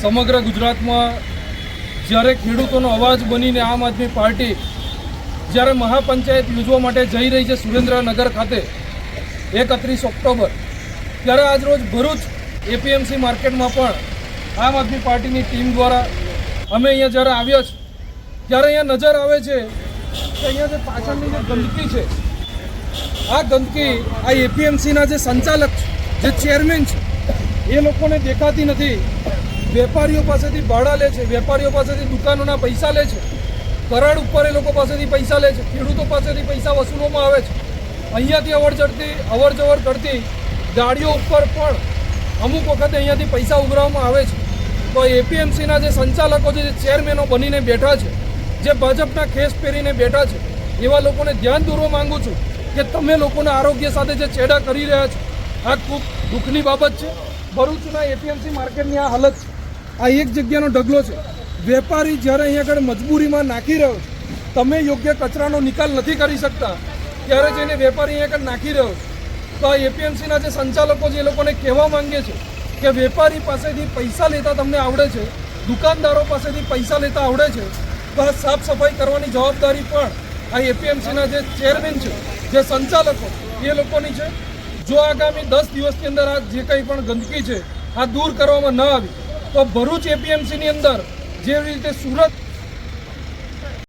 સમગ્ર ગુજરાતમાં જ્યારે ખેડૂતોનો અવાજ બનીને આમ આદમી પાર્ટી જ્યારે મહાપંચાયત યોજવા માટે જઈ રહી છે સુરેન્દ્રનગર ખાતે એકત્રીસ ઓક્ટોબર, ત્યારે આજરોજ ભરૂચ એપીએમસી માર્કેટમાં પણ આમ આદમી પાર્ટીની ટીમ દ્વારા અમે અહીંયા જ્યારે આવ્યા છે ત્યારે અહીંયા નજર આવે છે કે અહીંયા જે પાછળની જે ગંદકી છે, આ ગંદકી આ એપીએમસીના જે સંચાલક છે, જે ચેરમેન છે, એ લોકોને દેખાતી નથી. વેપારીઓ પાસેથી ભાડા લે છે, વેપારીઓ પાસેથી દુકાનોના પૈસા લે છે, કરાડ ઉપર એ લોકો પાસેથી પૈસા લે છે, ખેડૂતો પાસેથી પૈસા વસૂલવામાં આવે છે. અહીંયાથી અવર ચડતી, અવર જવર કરતી ગાડીઓ ઉપર પણ અમુક વખતે અહીંયાથી પૈસા ઉઘરાવવામાં આવે છે. તો એપીએમસીના જે સંચાલકો છે, જે ચેરમેનો બનીને બેઠા છે, જે ભાજપના ખેસ પહેરીને બેઠા છે, એવા લોકોને ધ્યાન દોરવા માંગુ છું કે તમે લોકોના આરોગ્ય સાથે જે ચેડા કરી રહ્યા છો, આ ખૂબ દુઃખની બાબત છે. ભરૂચના એપીએમસી માર્કેટની આ હાલત છે. આ એક જગ્યાનો ઢગલો છે. વેપારી જ્યારે અહીંયા આગળ મજબૂરીમાં નાખી રહ્યો તમે યોગ્ય કચરાનો નિકાલ નથી કરી શકતા, ત્યારે જઈને વેપારી અહીંયા આગળ નાખી રહ્યો તો આ એપીએમસીના જે સંચાલકો છે, એ લોકોને કહેવા માંગે છે કે વેપારી પાસેથી પૈસા લેતા તમને આવડે છે, દુકાનદારો પાસેથી પૈસા લેતા આવડે છે. તો આ સાફ સફાઈ કરવાની જવાબદારી પણ આ એપીએમસીના જે ચેરમેન છે, જે સંચાલકો, એ લોકોની છે. જો આગામી દસ દિવસની અંદર આ જે કંઈ પણ ગંદકી છે, આ દૂર કરવામાં ન આવી તો ભરૂચ એપીએમસીની અંદર જેવી રીતે સુરત